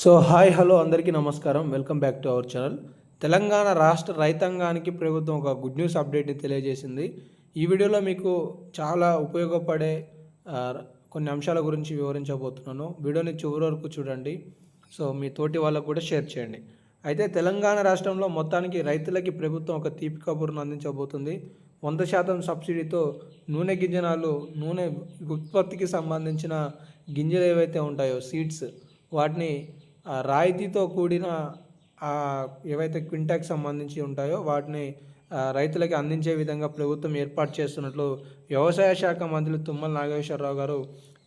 So hi hello అందరికీ నమస్కారం. Welcome back to our channel. Telangana రాష్ట్ర రైతాంగానికి ప్రభుత్వం ఒక గుడ్ న్యూస్ అప్డేట్ని తెలియజేసింది. ఈ వీడియోలో మీకు చాలా ఉపయోగపడే కొన్ని అంశాల గురించి వివరించబోతున్నాను. వీడియోని చివరి వరకు చూడండి. సో మీ తోటి వాళ్ళకు కూడా షేర్ చేయండి. అయితే తెలంగాణ రాష్ట్రంలో మొత్తానికి రైతులకి ప్రభుత్వం ఒక తీపి కబుర్ను అందించబోతుంది. వంద శాతం సబ్సిడీతో నూనె గింజనాలు నూనె ఉత్పత్తికి సంబంధించిన గింజలు ఏవైతే ఉంటాయో సీడ్స్ వాటిని రాయితీతో కూడిన ఏవైతే క్వింటాక్ సంబంధించి ఉంటాయో వాటిని రైతులకి అందించే విధంగా ప్రభుత్వం ఏర్పాటు చేస్తున్నట్లు వ్యవసాయ శాఖ మంత్రి తుమ్మల నాగేశ్వరరావు గారు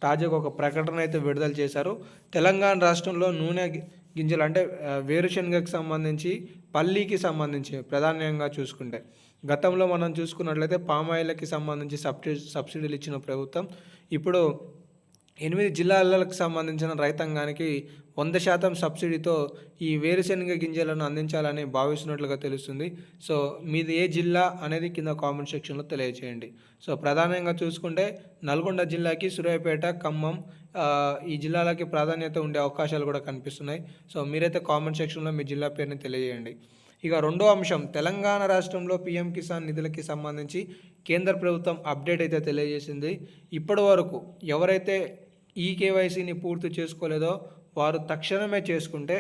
తాజాగా ఒక ప్రకటన అయితే విడుదల చేశారు. తెలంగాణ రాష్ట్రంలో నూనె గింజలు అంటే ఆ, వేరుశనగకు సంబంధించి పల్లీకి సంబంధించి ప్రధానంగా చూసుకుంటే గతంలో మనం చూసుకున్నట్లయితే పామాయిల్కి సంబంధించి సబ్సిడీ సబ్సిడీలు ఇచ్చిన ప్రభుత్వం ఇప్పుడు ఎనిమిది జిల్లాలకు సంబంధించిన రైతాంగానికి వంద శాతం సబ్సిడీతో ఈ వేరుశనగ గింజలను అందించాలని భావిస్తున్నట్లుగా తెలుస్తుంది. సో మీది ఏ జిల్లా అనేది కింద కామెంట్ సెక్షన్లో తెలియజేయండి సో ప్రధానంగా చూసుకుంటే నల్గొండ జిల్లాకి సూర్యాపేట ఖమ్మం ఈ జిల్లాలకి ప్రాధాన్యత ఉండే అవకాశాలు కూడా కనిపిస్తున్నాయి. సో మీరైతే కామెంట్ సెక్షన్లో మీ జిల్లా పేరుని తెలియజేయండి. ఇక రెండో అంశం తెలంగాణ రాష్ట్రంలో పీఎం కిసాన్ నిధులకి సంబంధించి కేంద్ర ప్రభుత్వం అప్డేట్ అయితే తెలియజేసింది. ఇప్పటి వరకు ఎవరైతే ఈ కేవైసీని పూర్తి చేసుకోలేదో వారు తక్షణమే చేసుకుంటే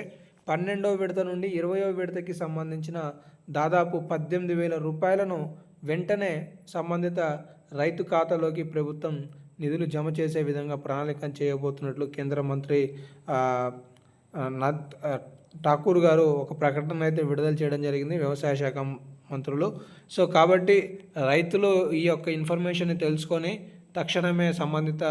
పన్నెండవ విడత నుండి ఇరవయో విడతకి సంబంధించిన దాదాపు పద్దెనిమిది వేల రూపాయలను వెంటనే సంబంధిత రైతు ఖాతాలోకి ప్రభుత్వం నిధులు జమ చేసే విధంగా ప్రణాళిక చేయబోతున్నట్లు కేంద్ర మంత్రి ఠాకూర్ గారు ఒక ప్రకటన అయితే విడుదల చేయడం జరిగింది వ్యవసాయ శాఖ మంత్రులు. సో కాబట్టి రైతులు ఈ యొక్క ఇన్ఫర్మేషన్ని తెలుసుకొని తక్షణమే సంబంధిత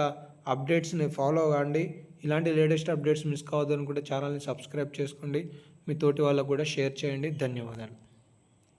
అప్డేట్స్ని ఫాలో అవ్వండి. ఇలాంటి లేటెస్ట్ అప్డేట్స్ మిస్ కావద్దు అనుకుంటే ఛానల్ని సబ్స్క్రైబ్ చేసుకోండి. మీ తోటి వాళ్ళకు కూడా షేర్ చేయండి. ధన్యవాదాలు.